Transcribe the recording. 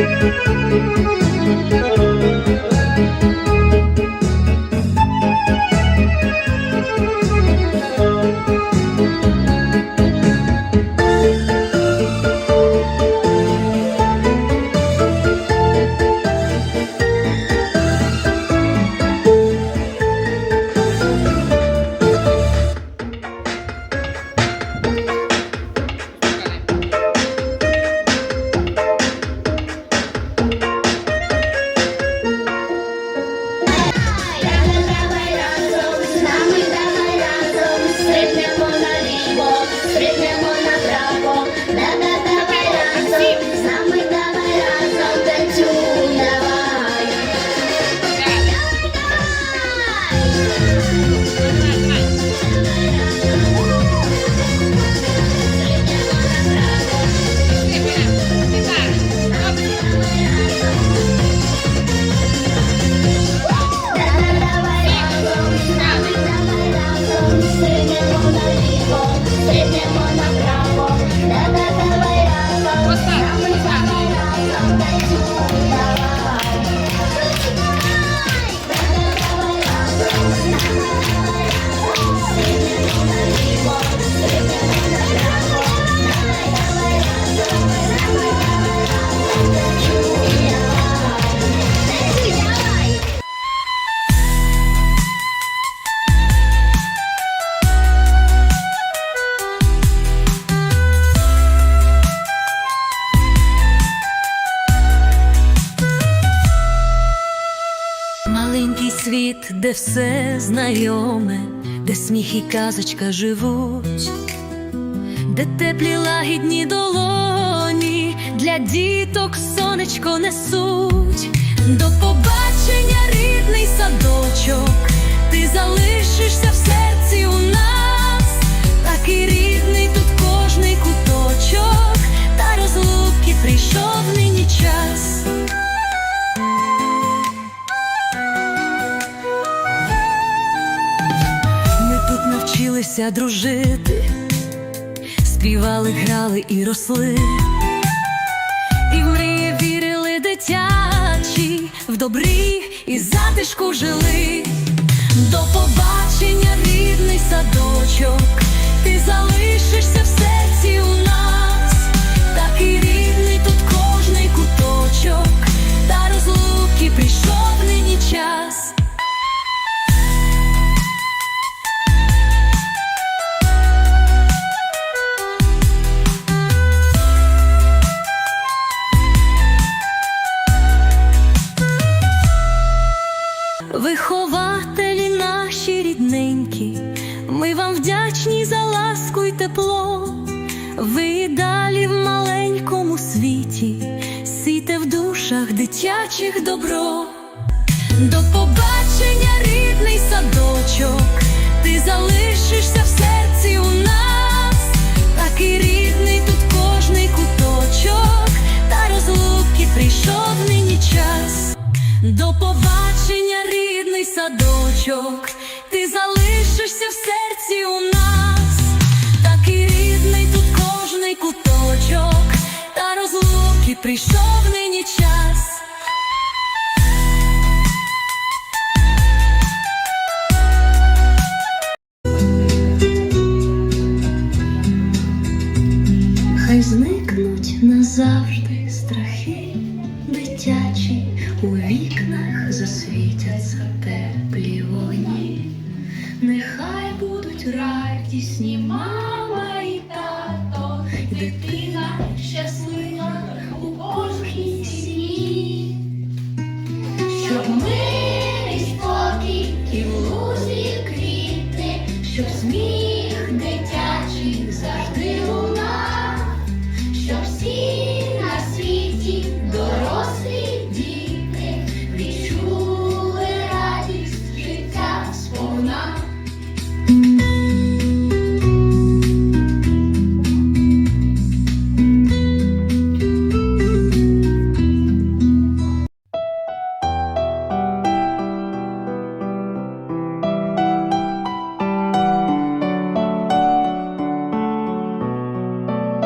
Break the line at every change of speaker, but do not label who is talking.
thank you.
together. Світ, де все знайоме, де сміх і казочка живуть, де теплі лагідні долоні для діток сонечко несуть. Навчилися дружити, співали, грали і росли, і в мрії вірили дитячі, в добрі і затишку жили. До побачення, тепло. Ви далі в маленькому світі, сійте в душах дитячих добро. До побачення, рідний садочок, ти залишишся в серці у нас, такий рідний тут кожний куточок, та розлуки прийшов нині час. До побачення, рідний садочок, ти залишишся в серці у нас, кожний куточок, та розлуки прийшов нині час. Хай зникнуть назавжди страхи дитячі, у вікнах засвітяться теплі вогні. Нехай будуть радісні і дитина щаслива у Божій сні,
щоб ми спокій і в лузі квітне,
щоб сміх дитячих завжди.